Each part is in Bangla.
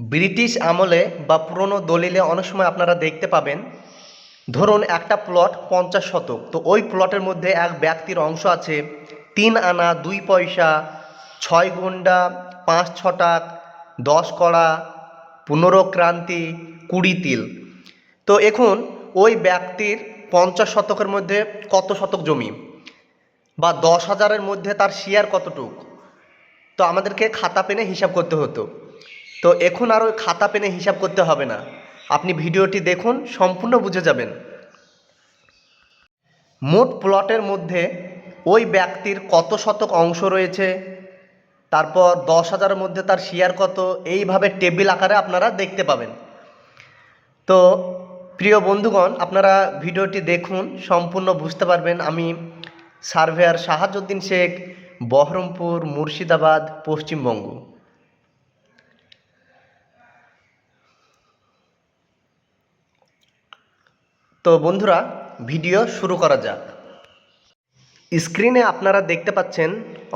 ব্রিটিশ আমলে বা পুরনো দলিলে অনেক সময় আপনারা দেখতে পাবেন, ধরুন একটা প্লট পঞ্চাশ শতক, তো ওই প্লটের মধ্যে এক ব্যক্তির অংশ আছে, তিন আনা, দুই পয়সা, ছয় গুন্ডা পাঁচ ছটাক, দশ কড়া, পনেরো ক্রান্তি, কুড়ি তিল। তো এখন ওই ব্যক্তির পঞ্চাশ শতকের মধ্যে কত শতক জমি? বা দশ হাজারের মধ্যে তার শেয়ার কতটুক? তো আমাদেরকে খাতা পেনে হিসাব করতে হতো। তো এখন আর ওই খাতা পেনে হিসাব করতে হবে না। আপনি ভিডিওটি দেখুন, সম্পূর্ণ বুঝে যাবেন। মোট প্লটের মধ্যে ওই ব্যক্তির কত শতক অংশ রয়েছে, তারপর দশ হাজারের মধ্যে তার শেয়ার কত, এইভাবে টেবিল আকারে আপনারা দেখতে পাবেন। তো প্রিয় বন্ধুগণ, আপনারা ভিডিওটি দেখুন, সম্পূর্ণ বুঝতে পারবেন। আমি সার্ভেয়ার শাহাজউদ্দিন শেখ, বহরমপুর, মুর্শিদাবাদ, পশ্চিমবঙ্গ। তো বন্ধুরা, ভিডিও শুরু করা যাক। স্ক্রিনে আপনারা দেখতে পাচ্ছেন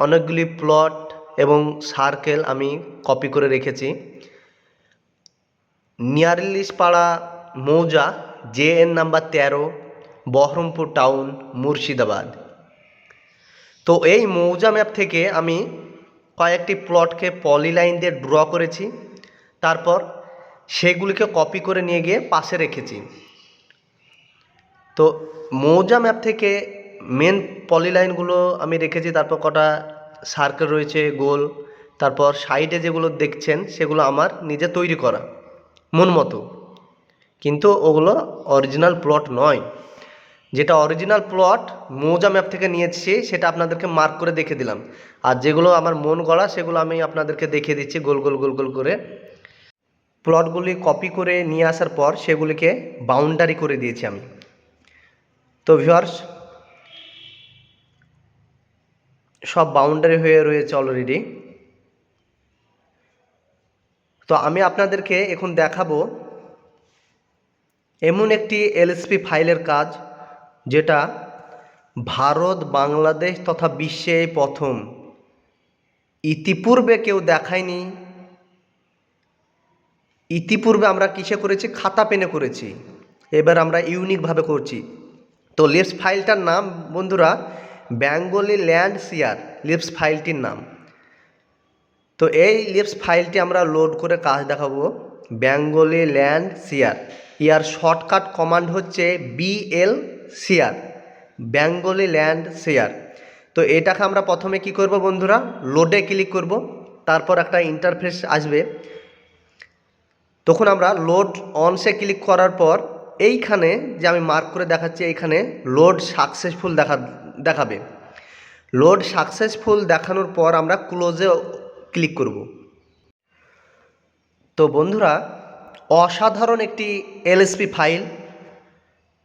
অনেকগুলি প্লট এবং সার্কেল আমি কপি করে রেখেছি। নিয়ারলিশপাড়া মৌজা, জে এন নাম্বার তেরো, বহরমপুর টাউন, মুর্শিদাবাদ। তো এই মৌজা ম্যাপ থেকে আমি কয়েকটি প্লটকে পলিলাইন দিয়ে ড্র করেছি, তারপর সেগুলিকে কপি করে নিয়ে গিয়ে পাশে রেখেছি। তো মৌজা ম্যাপ থেকে মেন পলিলাইনগুলো আমি রেখেছি, তারপর কটা সার্কেল রয়েছে, গোল, তারপর সাইডে যেগুলো দেখছেন সেগুলো আমার নিজে তৈরি করা, মন মতো। কিন্তু ওগুলো অরিজিনাল প্লট নয়। যেটা অরিজিনাল প্লট মৌজা ম্যাপ থেকে নিয়েছি, সেটা আপনাদেরকে মার্ক করে দেখে দিলাম। আর যেগুলো আমার মন গড়া, সেগুলো আমি আপনাদেরকে দেখিয়ে দিচ্ছি গোল গোল গোল গোল করে। প্লটগুলি কপি করে নিয়ে আসার পর সেগুলিকে বাউন্ডারি করে দিয়েছি আমি। তো ভিউয়ার্স সব বাউন্ডারি হয়ে রয়েছে অলরেডি তো আমি আপনাদেরকে এখন দেখাবো এমন একটি এলএসপি ফাইলের কাজ, যেটা ভারত, বাংলাদেশ তথা বিশ্বে প্রথম। ইতিপূর্বে কেউ দেখায়নি। ইতিপূর্বে আমরা কিসে করেছি? খাতা পেনে করেছি। এবার আমরা ইউনিকভাবে করছি। তো লিপস ফাইলটার নাম, বন্ধুরা বেঙ্গলি ল্যান্ড শেয়ার লিপস ফাইলটির নাম। তো এই লিপস ফাইলটি আমরা লোড করে কাজ দেখাবো বেঙ্গলি ল্যান্ড শেয়ার ইয়ার শর্টকাট কমান্ড হচ্ছে BL share Bengali land share তো এটাকে আমরা প্রথমে কি করব বন্ধুরা লোডে ক্লিক করব, তারপর একটা ইন্টারফেস আসবে। তখন আমরা লোড অনসে ক্লিক করার পর এইখানে যে আমি মার্ক করে দেখাচ্ছি, এইখানে লোড সাকসেসফুল দেখা, দেখাবে। লোড সাকসেসফুল দেখানোর পর আমরা ক্লোজে ক্লিক করব। তো বন্ধুরা, অসাধারণ একটি এলএসপি ফাইল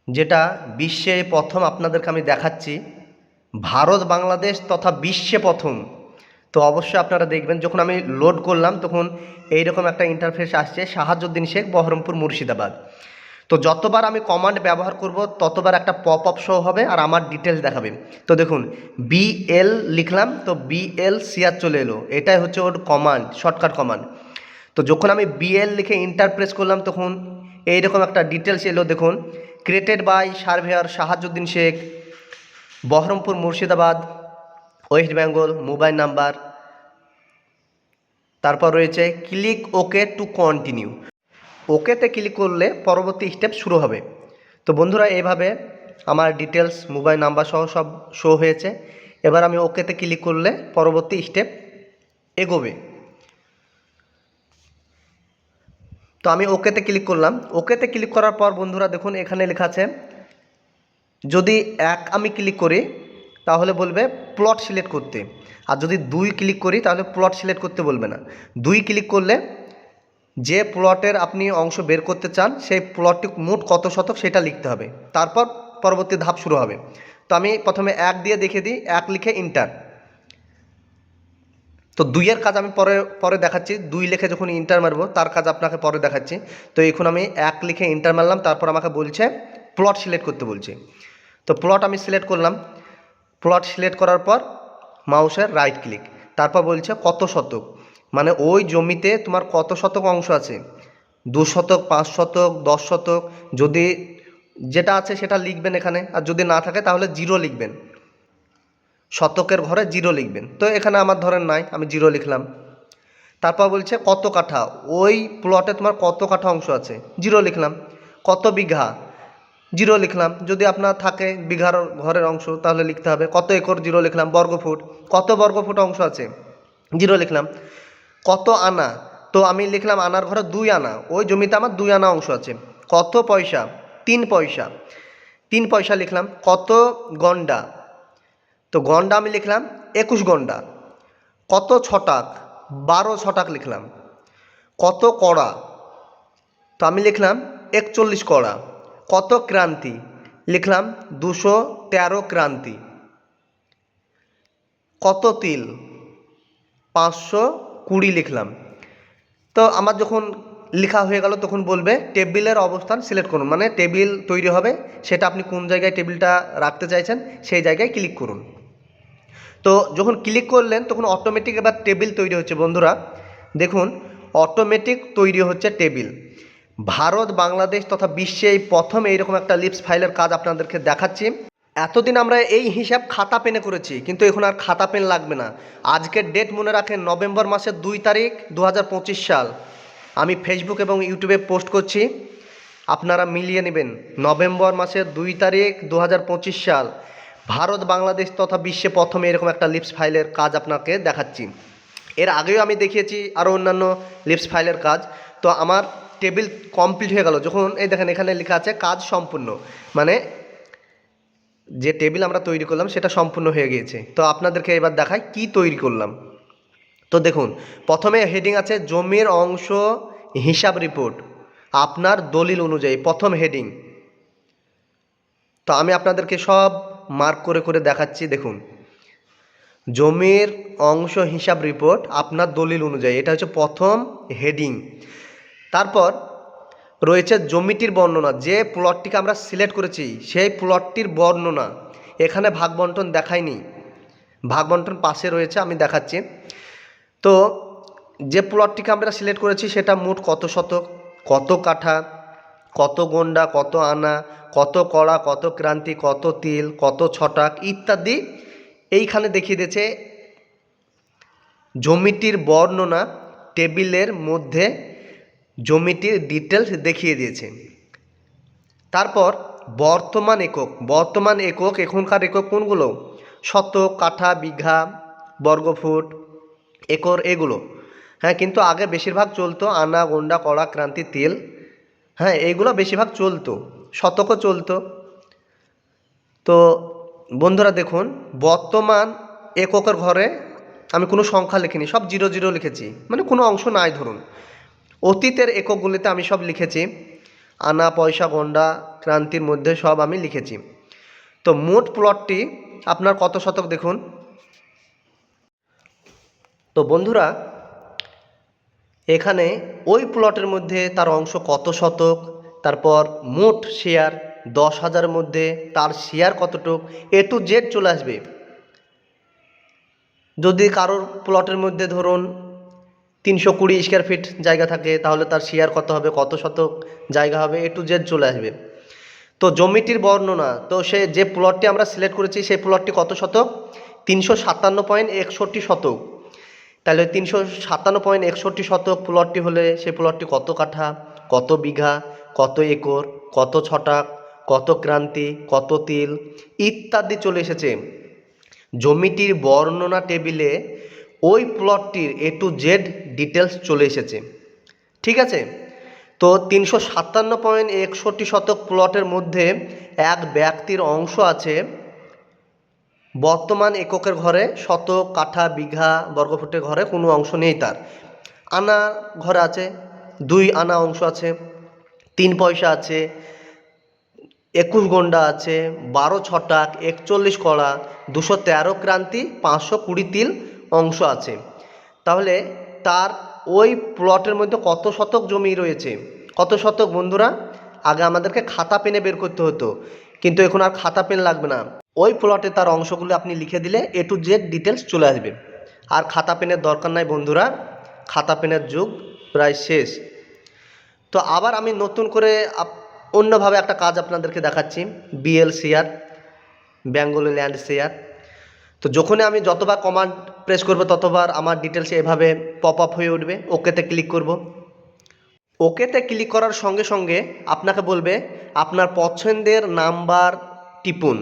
যেটা বিশ্বে প্রথম আপনাদেরকে আমি দেখাচ্ছি। ভারত, বাংলাদেশ তথা বিশ্বে প্রথম। তো অবশ্যই আপনারা দেখবেন, যখন আমি লোড করলাম, তখন এইরকম একটা ইন্টারফেস আসছে শাহাজুদ্দিন শেখ, বহরমপুর, মুর্শিদাবাদ। তো যতবার আমি কমান্ড ব্যবহার করব, ততবার একটা পপ আপ শো হবে আর আমার ডিটেলস দেখাবে। তো দেখুন বিএল লিখলাম, তো বিএল সিয়ার চলে এলো। এটাই হচ্ছে ওর কমান্ড শর্টকাট কমান্ড তো যখন আমি বিএল লিখে ইন্টার প্রেস করলাম, তখন এইরকম একটা ডিটেলস এলো, দেখুন। Created by surveyor Shahajuddin Sheikh, Baharampur Murshidabad, West Bengal, mobile number. তারপর রয়েছে ক্লিক ওকে টু কন্টিনিউ ওকেতে ক্লিক করলে পরবর্তী স্টেপ শুরু হবে। তো বন্ধুরা এইভাবে আমার ডিটেলস মোবাইল নাম্বার সহ সব শো হয়েছে। এবার আমি ওকেতে ক্লিক করলে পরবর্তী স্টেপ এগোবে। তো আমি ওকেতে ক্লিক করলাম। ওকেতে ক্লিক করার পর বন্ধুরা, দেখুন এখানে লেখা আছে, যদি এক আমি ক্লিক করি, তাহলে বলবে প্লট সিলেক্ট করতে। আর যদি দুই ক্লিক করি, তাহলে প্লট সিলেক্ট করতে বলবে না। দুই ক্লিক করলে যে প্লটের আপনি অংশ বের করতে চান, সেই প্লটটি মোট কত শতক সেটা লিখতে হবে। তারপর পরবর্তী ধাপ শুরু হবে। তো আমি প্রথমে এক দিয়ে দেখে দিই, এক লিখে ইন্টার। তো দুইয়ের কাজ আমি পরে পরে দেখাচ্ছি। দুই লিখে যখন ইন্টার মারবো, তার কাজ আপনাকে পরে দেখাচ্ছি। তো এখন আমি এক লিখে ইন্টার মারলাম, তারপর আমাকে বলছে, প্লট সিলেক্ট করতে বলছে। তো প্লট আমি সিলেক্ট করলাম। প্লট সিলেক্ট করার পর মাউসের রাইট ক্লিক। তারপর বলছে কত শতক? মানে ওই জমিতে তোমার কত শতক অংশ আছে? দু শতক, পাঁচ শতক, দশ শতক, যদি যেটা আছে সেটা লিখবেন এখানে। আর যদি না থাকে তাহলে জিরো লিখবেন। শতকের ঘরে জিরো লিখবেন। তো এখানে আমার ধরেন নাই, আমি জিরো লিখলাম। তারপর বলছে কত কাঠা? ওই প্লটে তোমার কত কাঠা অংশ আছে? জিরো লিখলাম। কত বিঘা? জিরো লিখলাম। যদি আপনার থাকে বিঘার ঘরের অংশ, তাহলে লিখতে হবে। কত একর? জিরো লিখলাম। বর্গফুট। কত বর্গফুট অংশ আছে? জিরো লিখলাম। কত আনা? তো আমি লিখলাম আনার ঘরে দুই আনা। ওই জমিতে আমার দুই আনা অংশ আছে। কত পয়সা? তিন পয়সা। তিন পয়সা লিখলাম কত গন্ডা? তো গন্ডা আমি লিখলাম একুশ গন্ডা। কত ছটাক? বারো ছটাক লিখলাম। কত কড়া? তো আমি লিখলাম একচল্লিশ কড়া। কত ক্রান্তি? লিখলাম দুশো তেরো ক্রান্তি। কত তিল? পাঁচশো কুড়ি লিখলাম। তো আমার যখন লেখা হয়ে গেল তখন বলবে, টেবিলের অবস্থান সিলেক্ট করুন। মানে টেবিল তৈরি হবে, সেটা আপনি কোন জায়গায় টেবিলটা রাখতে চাইছেন, সেই জায়গায় ক্লিক করুন। তো যখন ক্লিক করলেন, তখন অটোমেটিক এবার টেবিল তৈরি হচ্ছে। বন্ধুরা, দেখুন, অটোমেটিক তৈরি হচ্ছে টেবিল। ভারত, বাংলাদেশ তথা বিশ্বে এই প্রথম এইরকম একটা লিপস ফাইলের কাজ আপনাদেরকে দেখাচ্ছি। এতদিন আমরা এই হিসাব খাতা পেনে করেছি, কিন্তু এখন আর খাতা পেন লাগবে না। আজকের ডেট মনে রাখেন নভেম্বর মাসের দুই তারিখ দু হাজার পঁচিশ সাল। আমি ফেসবুক এবং ইউটিউবে পোস্ট করছি। আপনারা মিলিয়ে নেবেন। নভেম্বর মাসের দুই তারিখ দু হাজার পঁচিশ সাল। ভারত, বাংলাদেশ তথা বিশ্বে প্রথমে এরকম একটা লিপস ফাইলের কাজ আপনাকে দেখাচ্ছি। এর আগেও আমি দেখিয়েছি আরও অন্যান্য লিপস ফাইলের কাজ। তো আমার টেবিল কমপ্লিট হয়ে গেল। যখন এই দেখেন এখানে লেখা আছে, কাজ সম্পূর্ণ। মানে যে টেবিল আমরা তৈরি করলাম সেটা সম্পূর্ণ হয়ে গিয়েছে। তো আপনাদেরকে এবার দেখাই কি তৈরি করলাম। তো দেখুন, প্রথমে হেডিং আছে জমির অংশ হিসাব রিপোর্ট আপনার দলিল অনুযায়ী প্রথম হেডিং। তো আমি আপনাদেরকে সব মার্ক করে করে দেখাচ্ছি, দেখুন। জমির অংশ হিসাব রিপোর্ট আপনার দলিল অনুযায়ী, এটা হচ্ছে প্রথম হেডিং। তারপর রয়েছে জমিটির বর্ণনা। যে প্লটটিকে আমরা সিলেক্ট করেছি, সেই প্লটটির বর্ণনা। এখানে ভাগ বন্টন দেখায়নি। ভাগ বন্টন পাশে রয়েছে, আমি দেখাচ্ছি। তো, যে প্লটটিকে আমরা সিলেক্ট করেছি, সেটা মোট কত শতক? কত কাঠা? কত গন্ডা? কত আনা? কত কড়া? কত ক্রান্তি? কত তিল? কত ছটাক? ইত্যাদি এইখানে দেখিয়ে দিয়েছে। জমিটির বর্ণনা টেবিলের মধ্যে জমিটির ডিটেলস দেখিয়ে দিয়েছে। তারপর বর্তমান একক বর্তমান একক এখনকার একক কোনগুলো? শতক, কাঠা, বিঘা, বর্গফুট, একর, এগুলো। হ্যাঁ কিন্তু আগে বেশিরভাগ চলতো আনা, গন্ডা, কড়া, ক্রান্তি, তেল। হ্যাঁ এইগুলো বেশিরভাগ চলতো, শতকও চলতো। তো বন্ধুরা দেখুন, বর্তমান এককের ঘরে আমি কোনো সংখ্যা লিখিনি, সব জিরো জিরো লিখেছি মানে কোনো অংশ নাই ধরুন। অতীতের এককগুলিতে আমি সব লিখেছি। আনা, পয়সা গন্ডা ক্রান্তির মধ্যে সব আমি লিখেছি। তো মোট প্লটটি আপনার কত শতক দেখুন? তো বন্ধুরা, এখানে ওই প্লটের মধ্যে তার অংশ কত শতক, তারপর মোট শেয়ার দশ হাজারের মধ্যে, তার শেয়ার কতটুক, এ টু জেড চলে আসবে। যদি কারোর প্লটের মধ্যে ধরুন তিনশো কুড়ি স্কোয়ার ফিট জায়গা থাকে, তাহলে তার শেয়ার কত হবে, কত শতক জায়গা হবে এ টু জেড চলে আসবে। তো জমিটির বর্ণনা, তো সে যে প্লটটি আমরা সিলেক্ট করেছি, সেই প্লটটি কত শতক? তিনশো সাতান্ন পয়েন্ট একষট্টি শতক। তাহলে তিনশো সাতান্ন পয়েন্ট একষট্টি শতক প্লটটি হলে, সেই প্লটটি কত কাঠা, কত বিঘা, কত একর, কত ছটাক, কত ক্রান্তি, কত তিল, ইত্যাদি চলে এসেছে। জমিটির বর্ণনা টেবিলে ওই প্লটটির এ টু জেড ডিটেলস চলে এসেছে। ঠিক আছে? তো তিনশো সাতান্ন পয়েন্ট একষট্টি শতক প্লটের মধ্যে এক ব্যক্তির অংশ আছে। বর্তমান এককের ঘরে শতক কাঠা, বিঘা, বর্গফুটের ঘরে কোনো অংশ নেই তার। আনা ঘরে আছে, দুই আনা অংশ আছে, তিন পয়সা আছে, একুশ গন্ডা আছে, বারো ছটাক, একচল্লিশ কড়া দুশো তেরো ক্রান্তি, পাঁচশো কুড়ি তিল অংশ আছে। তাহলে তার ওই প্লটের মধ্যে কত শতক জমি রয়েছে? কত শতক বন্ধুরা? আগে আমাদেরকে খাতা পেনে বের করতে হতো। কিন্তু এখন আর খাতা পেন লাগবে না। ওই প্লটে তার অংশগুলো আপনি লিখে দিলে এ টু জেড ডিটেলস চলে আসবে। আর খাতা পেনের দরকার নাই বন্ধুরা। খাতা পেনের যুগ প্রায় শেষ। তো আবার আমি নতুন করে অন্যভাবে একটা কাজ আপনাদেরকে দেখাচ্ছি। BL share Bengali land share তো যখনই আমি যতবার কমান্ড প্রেস করব ততবার, আমার ডিটেলস এভাবে পপ আপ হয়ে উঠবে ওকেতে ক্লিক করব। ওকেতে ক্লিক করার সঙ্গে সঙ্গে আপনাকে বলবে, আপনার পছন্দের নাম্বার টিপুন।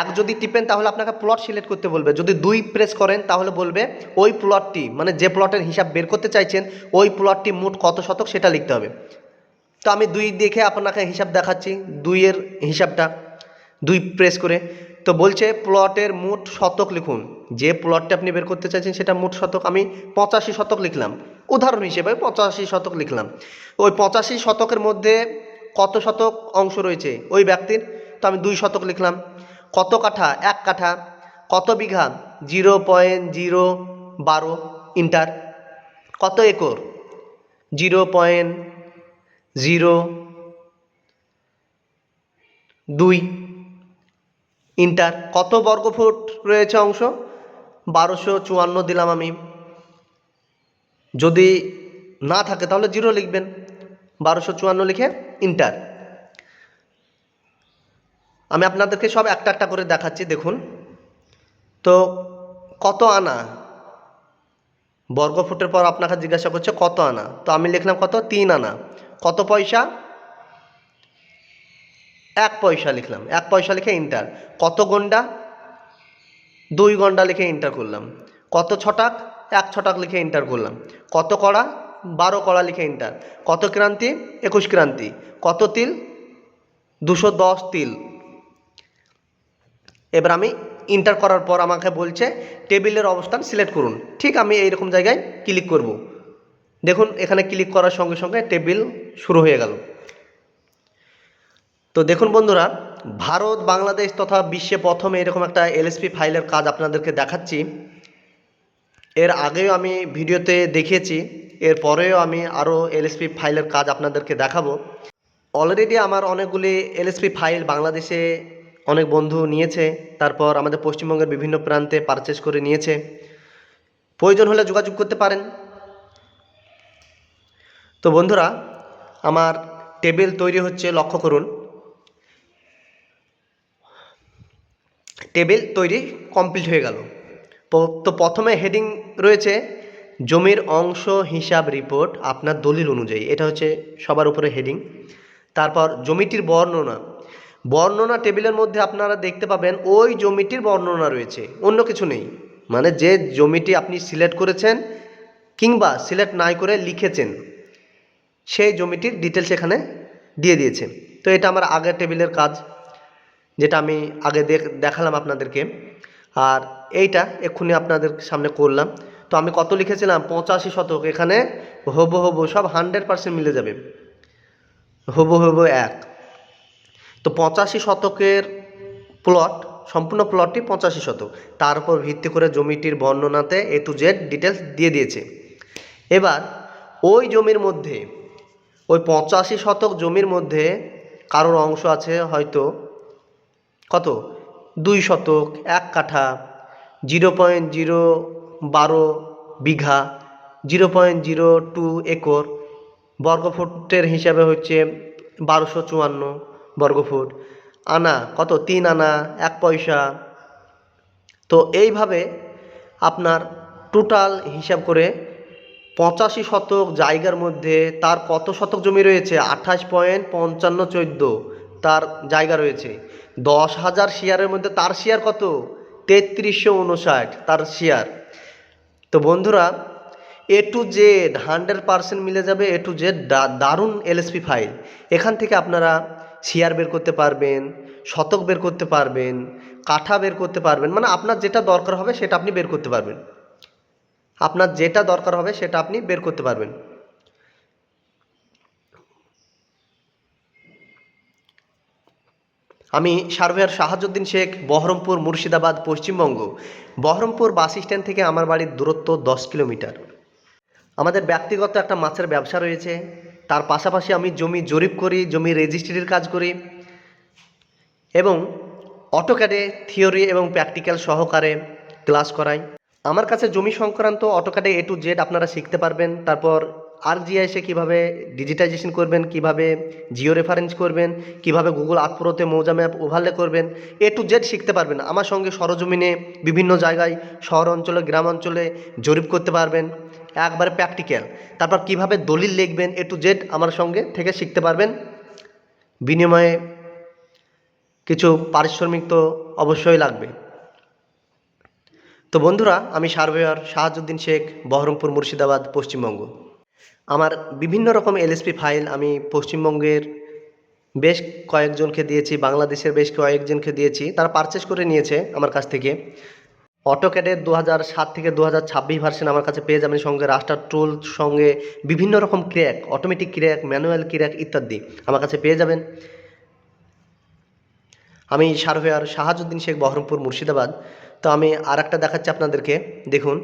এক যদি টিপেন, তাহলে আপনাকে প্লট সিলেক্ট করতে বলবে। যদি দুই প্রেস করেন, তাহলে বলবে, ওই প্লটটি মানে যে প্লটের হিসাব বের করতে চাইছেন, ওই প্লটটি মোট কত শতক সেটা লিখতে হবে। তো আমি দুই দেখে আপনাকে হিসাব দেখাচ্ছি, দুইয়ের হিসাবটা, দুই প্রেস করে। তো বলছে প্লটের মোট শতক লিখুন। যে প্লটটা আপনি বের করতে চাইছেন সেটা মোট শতক, আমি পঁচাশি শতক লিখলাম। উদাহরণ হিসেবে পঁচাশি শতক লিখলাম। ওই পঁচাশি শতকের মধ্যে কত শতক অংশ রয়েছে ওই ব্যক্তির? তো আমি দুই শতক লিখলাম। কত কাঠা? এক কাঠা। কত বিঘা? জিরো পয়েন্ট জিরো বারো ইন্টার। কত একর? জিরো পয়েন্ট জিরো দুই। ইন্টার, কত বর্গফুট রয়েছে অংশ? বারোশো চুয়ান্ন দিলাম আমি। যদি না থাকে তাহলে জিরো লিখবেন। বারোশো চুয়ান্ন লিখে ইন্টার। আমি আপনাদেরকে সব একটা একটা করে দেখাচ্ছি, দেখুন। তো কত আনা? বর্গফুটের পর আপনাকে জিজ্ঞাসা করছে কত আনা? তো আমি লিখলাম কত? তিন আনা। কত পয়সা? এক পয়সা লিখলাম, এক পয়সা লিখে ইন্টার কত গন্ডা? দুই গন্ডা লিখে ইন্টার করলাম। কত ছটাক? এক ছটাক লিখে ইন্টার করলাম। কত কড়া? বারো কড়া লিখে ইন্টার কত ক্রান্তি? একুশ ক্রান্তি। কত তিল? দুশো দশ তিল। এবার আমি ইন্টার করার পর আমাকে বলছে, টেবিলের অবস্থান সিলেক্ট করুন। ঠিক আমি এইরকম জায়গায় ক্লিক করব। দেখুন, এখানে ক্লিক করার সঙ্গে সঙ্গে টেবিল শুরু হয়ে গেল। তো দেখুন বন্ধুরা, ভারত, বাংলাদেশ তথা বিশ্বে প্রথমে এরকম একটা এলএসপি ফাইলের কাজ আপনাদেরকে দেখাচ্ছি। এর আগেও আমি ভিডিওতে দেখিয়েছি, এর পরেও আমি আরও এলএসপি ফাইলের কাজ আপনাদেরকে দেখাবো। অলরেডি আমার অনেকগুলি এলএসপি ফাইল বাংলাদেশে অনেক বন্ধু নিয়েছে, তারপর আমাদের পশ্চিমবঙ্গের বিভিন্ন প্রান্তে পারচেস করে নিয়েছে। প্রয়োজন হলে যোগাযোগ করতে পারেন। তো বন্ধুরা, আমার টেবিল তৈরি হচ্ছে, লক্ষ্য করুন। টেবিল তৈরি কমপ্লিট হয়ে গেল। তো প্রথমে হেডিং রয়েছে, জমির অংশ হিসাব রিপোর্ট আপনার দলিল অনুযায়ী, এটা হচ্ছে সবার উপরে হেডিং। তারপর জমিটির বর্ণনা বর্ণনা টেবিলের মধ্যে আপনারা দেখতে পাবেন ওই জমিটির বর্ণনা রয়েছে, অন্য কিছু নেই। মানে যে জমিটি আপনি সিলেক্ট করেছেন কিংবা সিলেক্ট নাই করে লিখেছেন, সেই জমিটির ডিটেলস এখানে দিয়ে দিয়েছে। তো এটা আমার আগের টেবিলের কাজ। যেটা আমি আগে দেখ দেখালাম আপনাদেরকে। আর এইটা এক্ষুনি আপনাদের সামনে করলাম। তো আমি কত লিখেছিলাম? পঁচাশি শতক। এখানে হব হব সব হান্ড্রেড পার্সেন্ট মিলে যাবে। হব হব এক। তো পঁচাশি শতকের প্লট সম্পূর্ণ প্লটটি পঁচাশি শতক। তার উপর ভিত্তি করে জমিটির বর্ণনাতে এ টু জেড ডিটেলস দিয়ে দিয়েছে। এবার ওই জমির মধ্যে, ওই পঁচাশি শতক জমির মধ্যে কারোর অংশ আছে হয়তো কত? দুই শতক, এক কাঠা, জিরো পয়েন্ট জিরো বারো বিঘা, zero point zero two acre, বর্গফুটের হিসাবে হচ্ছে বারোশো চুয়ান্ন বর্গফুট। আনা কত? তিন আনা, এক পয়সা। তো এইভাবে আপনার টোটাল হিসাব করে পঁচাশি শতক জায়গার মধ্যে তার কত শতক জমি রয়েছে? আঠাশ পয়েন্ট পঞ্চান্ন চোদ্দ তার জায়গা রয়েছে। দশ হাজার শেয়ারের মধ্যে তার শেয়ার কত? তেত্রিশশো উনষাট, তার শেয়ার। তো বন্ধুরা A to Z hundred percent মিলে যাবে এ টু জেড দারুণ এলএসপি ফাইল এখান থেকে আপনারা শেয়ার বের করতে পারবেন, শতক বের করতে পারবেন, কাঠা বের করতে পারবেন মানে আপনার যেটা দরকার হবে সেটা আপনি বের করতে পারবেন। আপনার যেটা দরকার হবে সেটা আপনি বের করতে পারবেন। আমি surveyor Shahajuddin Sheikh, Baharampur, Murshidabad, Paschimbanga. Baharampur bus stand থেকে আমার বাড়ির দূরত্ব দশ কিলোমিটার। আমাদের ব্যক্তিগত একটা মাছের ব্যবসা রয়েছে। তার পাশাপাশি আমি জমি জরিপ করি, জমি রেজিস্ট্রির কাজ করি এবং অটোক্যাডে থিওরি এবং প্র্যাকটিক্যাল সহকারে ক্লাস করাই। আমার কাছে জমি সংক্রান্ত অটোকাটে এ টু জেড আপনারা শিখতে পারবেন। তারপর আর জিআইসে কীভাবে ডিজিটাইজেশন করবেন, কীভাবে জিও রেফারেন্স করবেন, কীভাবে গুগল আতপ্রোতে মৌজা ম্যাপ ওভারলে করবেন এ টু জেড শিখতে পারবেন। আমার সঙ্গে সরজমিনে বিভিন্ন জায়গায়, শহর অঞ্চলে, গ্রাম অঞ্চলে জরিপ করতে পারবেন। একবারে প্র্যাকটিক্যাল তারপর কীভাবে দলিল লিখবেন এ টু জেড আমার সঙ্গে থেকে শিখতে পারবেন। বিনিময়ে কিছু পারিশ্রমিক তো অবশ্যই লাগবে। তো বন্ধুরা, আমি সার্ভেয়ার শাহাজুদ্দিন শেখ, বহরমপুর মুর্শিদাবাদ, পশ্চিমবঙ্গ। আমার বিভিন্ন রকম এলএসপি ফাইল আমি পশ্চিমবঙ্গের বেশ কয়েকজনকে দিয়েছি, বাংলাদেশের বেশ কয়েকজনকে দিয়েছি, তারা পারচেস করে নিয়েছে আমার কাছ থেকে। অটোক্যাডের দু হাজার সাত থেকে দু হাজার ছাব্বিশ ভার্সন আমার কাছে পেয়ে যাবেন সঙ্গে রাস্টার টুল সঙ্গে বিভিন্ন রকম crack automatic crack manual crack ইত্যাদি আমার কাছে পেয়ে যাবেন। আমি সার্ভেয়ার শাহাজুদ্দিন শেখ বহরমপুর মুর্শিদাবাদ। তো আমি আর একটা দেখাচ্ছি আপনাদেরকে, দেখুন।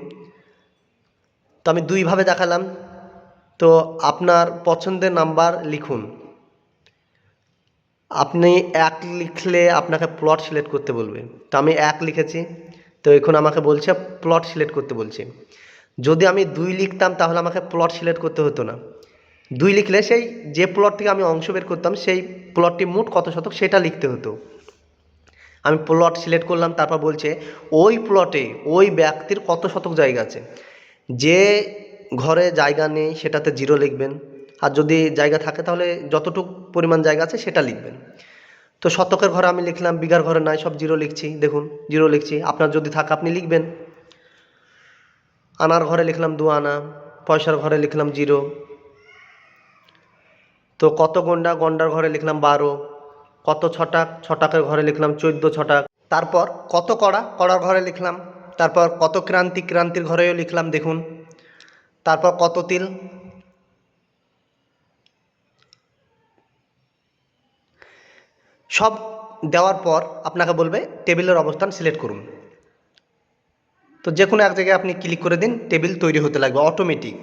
তো আমি দুইভাবে দেখালাম। তো আপনার পছন্দের নাম্বার লিখুন। আপনি এক লিখলে আপনাকে প্লট সিলেক্ট করতে বলবে। তো আমি এক লিখেছি, তো এখন আমাকে বলছে প্লট সিলেক্ট করতে বলছে। যদি আমি দুই লিখতাম তাহলে আমাকে প্লট সিলেক্ট করতে হতো না। দুই লিখলে সেই যে প্লট থেকে আমি অংশ বের করতাম, সেই প্লটটি মোট কত শতক সেটা লিখতে হতো। আমি প্লট সিলেক্ট করলাম, তারপর বলছে ওই প্লটে ওই ব্যক্তির কত শতক জায়গা আছে। যে ঘরে জায়গা নেই, সেটাতে জিরো লিখবেন। আর যদি জায়গা থাকে তাহলে যতটুকু পরিমাণ জায়গা আছে সেটা লিখবেন। তো শতকের ঘরে আমি লিখলাম, বিঘার ঘরে নাই, সব জিরো লিখছি, দেখুন জিরো লিখছি। আপনার যদি থাকে আপনি লিখবেন। আনার ঘরে লিখলাম দু আনা, পয়সার ঘরে লিখলাম জিরো তো কত গন্ডা, গন্ডার ঘরে লিখলাম বারো। কত ছটাক, ছটাকের ঘরে লিখলাম চোদ্দ ছটাক। তারপর কত কড়া, কড়ার ঘরে লিখলাম। তারপর কত ক্রান্তি, ক্রান্তির ঘরেও লিখলাম, দেখুন। তারপর কত তিল? সব দেওয়ার পর আপনাকে বলবে টেবিলের অবস্থান সিলেক্ট করুন। তো যে কোনো এক জায়গায় আপনি ক্লিক করে দিন, টেবিল তৈরি হতে লাগবে, অটোমেটিক।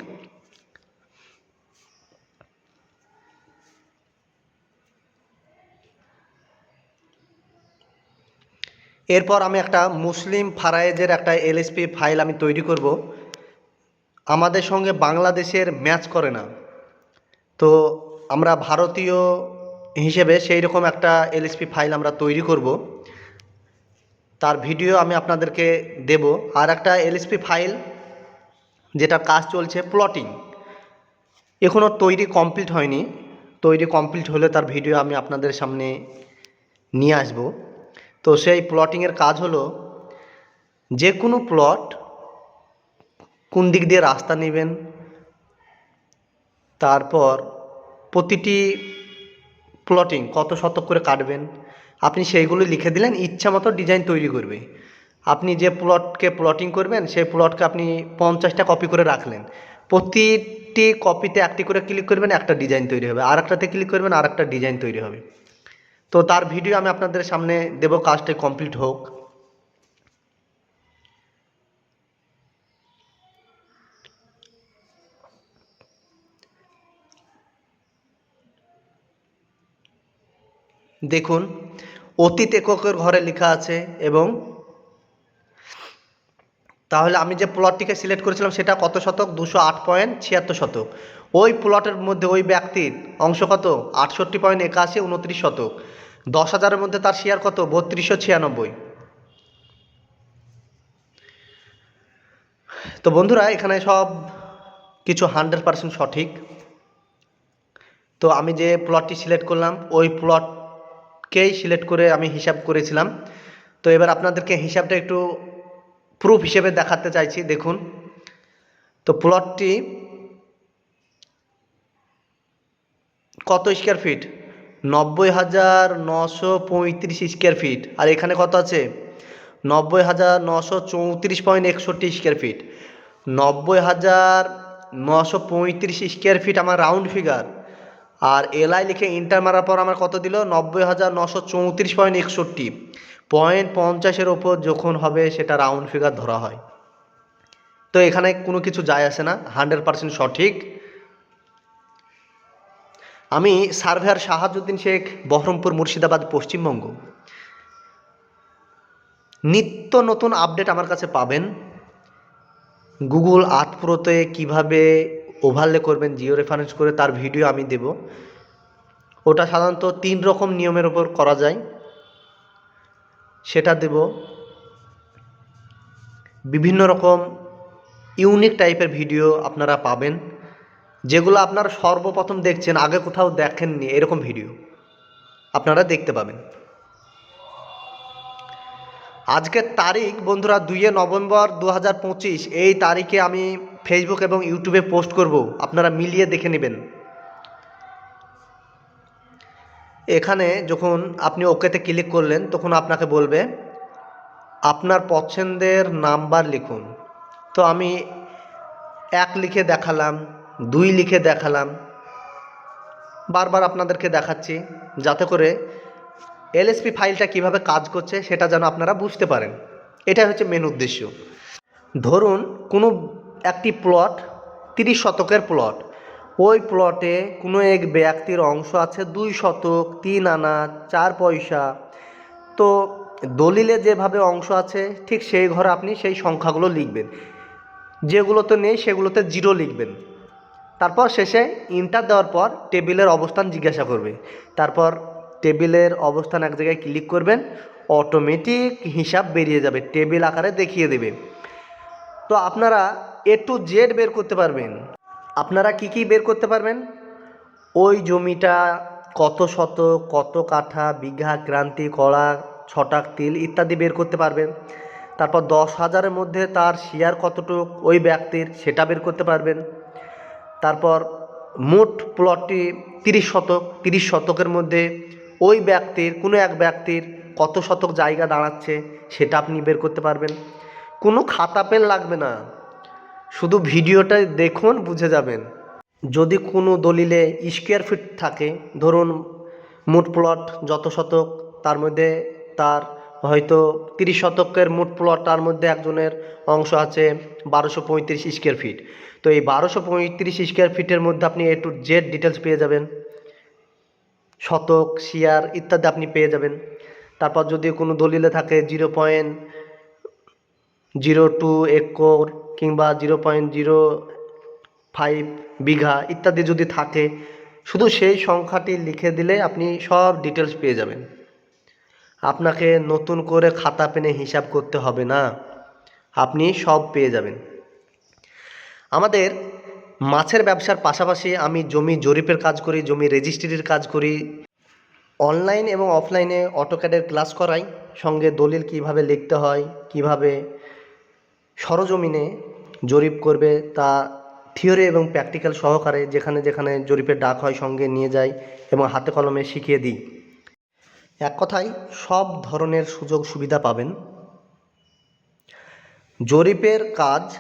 এরপর আমি একটা মুসলিম ফারায়েজের একটা এলএসপি ফাইল আমি তৈরি করব। আমাদের সঙ্গে বাংলাদেশের ম্যাচ করে না। তো আমরা ভারতীয় হিসেবে সেই রকম একটা এলএসপি ফাইল আমরা তৈরি করব। তার ভিডিও আমি আপনাদেরকে দেব। আর একটা এলএসপি ফাইল যেটা কাজ চলছে প্লটিং এখনও তৈরি কমপ্লিট হয়নি। তৈরি কমপ্লিট হলে তার ভিডিও আমি আপনাদের সামনে নিয়ে আসব। তো সেই প্লটিংয়ের কাজ হলো যে কোনো প্লট কোন দিক দিয়ে রাস্তা নেবেন? তারপর প্রতিটি প্লটিং কত শতক করে কাটবেন? আপনি সেইগুলো লিখে দিলেন, ইচ্ছা মতো ডিজাইন তৈরি করবে। আপনি যে প্লটকে প্লটিং করবেন, সেই প্লটকে আপনি পঞ্চাশটা কপি করে রাখলেন। প্রতিটি কপিতে একটি করে ক্লিক করবেন, একটা ডিজাইন তৈরি হবে। আর একটাতে ক্লিক করবেন আর একটা ডিজাইন তৈরি হবে। তো তার ভিডিও আমি আপনাদের সামনে দেব, কাজটা কমপ্লিট হোক। দেখুন, অতীত এককের ঘরে লেখা আছে এবং তাহলে আমি যে প্লটটিকে সিলেক্ট করেছিলাম সেটা কত শতক? দুশো আট পয়েন্ট ছিয়াত্তর শতক। ওই প্লটের মধ্যে ওই ব্যক্তির অংশ কত? আটষট্টি পয়েন্ট একাশি, উনত্রিশ শতক। দশ হাজারের মধ্যে তার শেয়ার কত? বত্রিশশো ছিয়ানব্বই। তো বন্ধুরা, এখানে সব কিছু হান্ড্রেড পার্সেন্ট সঠিক। তো আমি যে প্লটটি সিলেক্ট করলাম, ওই প্লটকেই সিলেক্ট করে আমি হিসাব করেছিলাম। তো এবার আপনাদেরকে হিসাবটা একটু প্রুফ হিসেবে দেখাতে চাইছি, দেখুন। তো প্লটটি কত স্কোয়ার ফিট নব্বই হাজার নশো পঁয়ত্রিশ স্কোয়ার ফিট আর এখানে কত আছে? নব্বই হাজার নশো চৌত্রিশ পয়েন্ট একষট্টি স্কোয়ার ফিট নব্বই হাজার নশো পঁয়ত্রিশ স্কোয়ার ফিট আমার রাউন্ড ফিগার আর এলআই লিখে ইন্টার মারার পর আমার কত দিল? নব্বই হাজার নশো চৌত্রিশ পয়েন্ট একষট্টি। পয়েন্ট পঞ্চাশের ওপর যখন হবে সেটা রাউন্ড ফিগার ধরা হয়। তো এখানে কোনো কিছু যায় আসে না হান্ড্রেড পার্সেন্ট সঠিক। আমি সার্ভেয়ার শাহাজুদ্দিন শেখ, বহরমপুর, মুর্শিদাবাদ, পশ্চিমবঙ্গ। নিত্য নতুন আপডেট আমার কাছে পাবেন। গুগল আর্থ প্রোতে কীভাবে ওভারলে করবেন জিও রেফারেন্স করে তার ভিডিও আমি দেব। ওটা সাধারণত তিন রকম নিয়মের ওপর করা যায়। সেটা দেব, বিভিন্ন রকম ইউনিক টাইপের ভিডিও আপনারা পাবেন, যেগুলো আপনারা সর্বপ্রথম দেখছেন, আগে কোথাও দেখেননি, এরকম ভিডিও আপনারা দেখতে পাবেন। আজকের তারিখ বন্ধুরা দুইয়ে নভেম্বর দু হাজার পঁচিশ, এই তারিখে আমি ফেসবুক এবং ইউটিউবে পোস্ট করব, আপনারা মিলিয়ে দেখে নেবেন। এখানে যখন আপনি ওকেতে ক্লিক করলেন, তখন আপনাকে বলবে, আপনার পছন্দের নাম্বার লিখুন। তো আমি এক লিখে দেখালাম, দুই লিখে দেখালাম, বারবার আপনাদেরকে দেখাচ্ছি, যাতে করে এলএসপি ফাইলটা কীভাবে কাজ করছে সেটা যেন আপনারা বুঝতে পারেন। এটাই হচ্ছে মেন উদ্দেশ্য। ধরুন কোনো একটি প্লট, তিরিশ শতকের প্লট। ওই প্লটে কোনো এক ব্যক্তির অংশ আছে দুই শতক, তিন আনা, চার পয়সা। তো দলিলে যেভাবে অংশ আছে, ঠিক সেই ঘরে আপনি সেই সংখ্যাগুলো লিখবেন। যেগুলোতে নেই সেগুলোতে জিরো লিখবেন। তারপর শেষে ইন্টার দেওয়ার পর টেবিলের অবস্থান জিজ্ঞাসা করবে। তারপর টেবিলের অবস্থান এক জায়গায় ক্লিক করবেন, অটোমেটিক হিসাব বেরিয়ে যাবে। টেবিল আকারে দেখিয়ে দেবে। তো আপনারা এ টু জেড বের করতে পারবেন। আপনারা কি কি বের করতে পারবেন? ওই জমিটা কত শত, কত কাঠা, বিঘা, ক্রান্তি কড়া ছটাক তিল ইত্যাদি বের করতে পারবেন। তারপর দশ হাজারের মধ্যে তার শেয়ার কতটুক ওই ব্যক্তির সেটা বের করতে পারবেন। তারপর মোট প্লটটি তিরিশ শতক, তিরিশ শতকের মধ্যে ওই ব্যক্তির, কোনো এক ব্যক্তির কত শতক জায়গা দাঁড়াচ্ছে সেটা আপনি বের করতে পারবেন। কোনো খাতা পেন লাগবে না। শুধু ভিডিওটা দেখুন, বুঝে যাবেন। যদি কোনো দলিলে স্কোয়ার ফিট থাকে, ধরুন মোট প্লট যত শতক, তার মধ্যে তার হয়তো তিরিশ শতকের মোট প্লট তার মধ্যে একজনের অংশ আছে বারোশো পঁয়ত্রিশ স্কোয়ার ফিট তো এই বারোশো পঁয়ত্রিশ স্কোয়ার ফিটের মধ্যে আপনি এ টু জেড ডিটেলস পেয়ে যাবেন। শতক শেয়ার ইত্যাদি আপনি পেয়ে যাবেন। তারপর যদি কোনো দলিলে থাকে zero point zero two acre কিংবা জিরো পয়েন্ট জিরো ফাইভ বিঘা ইত্যাদি যদি থাকে, শুধু সেই সংখ্যাটি লিখে দিলে আপনি সব ডিটেলস পেয়ে যাবেন। আপনাকে নতুন করে খাতা পেনে হিসাব করতে হবে না, আপনি সব পেয়ে যাবেন। আমাদের মাছের ব্যবসার পাশাপাশি আমি জমি জরিপের কাজ করি, জমি রেজিস্ট্রির কাজ করি। অনলাইন এবং অফলাইনে অটোক্যাডের ক্লাস করাই, সঙ্গে দলিল কীভাবে লিখতে হয়, কীভাবে সরজমিনে জরিপ করবে তা থিওরি এবং প্র্যাকটিক্যাল সহকারে যেখানে যেখানে জরিপের ডাক হয় সঙ্গে নিয়ে যাই এবং হাতে কলমে শিখিয়ে দিই। এক কথায়, সব ধরনের সুযোগ সুবিধা পাবেন। জরিপের কাজ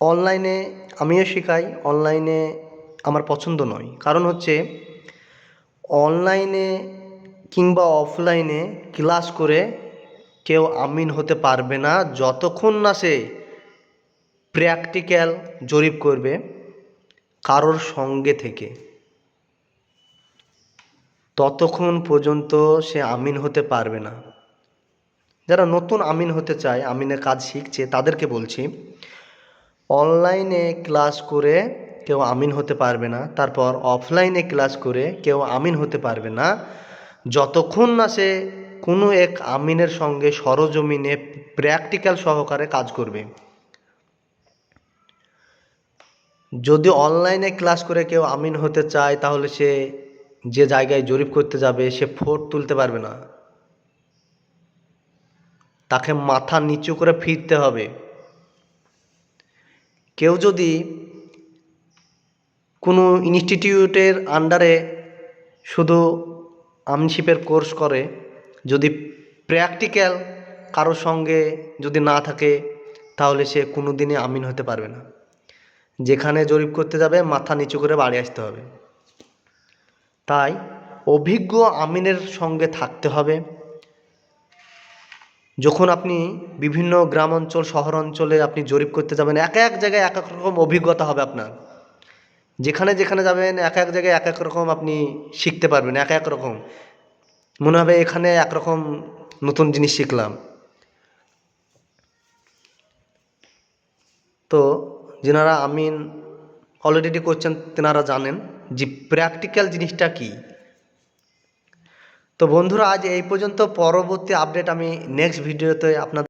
অনলাইনে আমিও শেখাই, অনলাইনে আমার পছন্দ নয়। কারণ হচ্ছে, অনলাইনে কিংবা অফলাইনে ক্লাস করে কেউ আমিন হতে পারবে না যতক্ষণ না সে প্র্যাকটিক্যাল জরিপ করবে কারোর সঙ্গে থেকে। ততক্ষণ পর্যন্ত সে আমিন হতে পারবে না। যারা নতুন আমিন হতে চায়, আমিনের কাজ শিখছে, তাদেরকে বলছি অনলাইনে ক্লাস করে কেউ আমিন হতে পারবে না, তারপর অফলাইনে ক্লাস করে কেউ আমিন হতে পারবে না, যতক্ষণ না সে কোনো এক আমিনের সঙ্গে সরজমিনে প্র্যাকটিক্যাল সহকারে কাজ করবে। যদি অনলাইনে ক্লাস করে কেউ আমিন হতে চায়, তাহলে সে যে জায়গায় জরিপ করতে যাবে, সে ফোট তুলতে পারবে না। তাকে মাথা নিচু করে ফিরতে হবে। কেউ যদি কোনো ইনস্টিটিউটের আন্ডারে শুধু আমনশিপের কোর্স করে প্র্যাকটিক্যাল কারোর সঙ্গে যদি না থাকে, তাহলে সে কোনো দিনই আমিন হতে পারবে না। যেখানে জরিপ করতে যাবে, মাথা নিচু করে বাড়ি আসতে হবে। তাই অভিজ্ঞ আমিনের সঙ্গে থাকতে হবে। যখন আপনি বিভিন্ন গ্রাম অঞ্চল শহর অঞ্চলে আপনি জরিপ করতে যাবেন, এক এক জায়গায় এক এক রকম অভিজ্ঞতা হবে আপনার। যেখানে যেখানে যাবেন, এক এক জায়গায় এক এক রকম আপনি শিখতে পারবেন, এক এক রকম। মনে হবে এখানে একরকম নতুন জিনিস শিখলাম। তো যেনারা আমিন অলরেডি করছেন তেনারা জানেন যে প্র্যাকটিক্যাল জিনিসটা কি? তো বন্ধুরা, আজ এই পর্যন্ত। পরবর্তী আপডেট আমি নেক্সট ভিডিওতে আপনাদের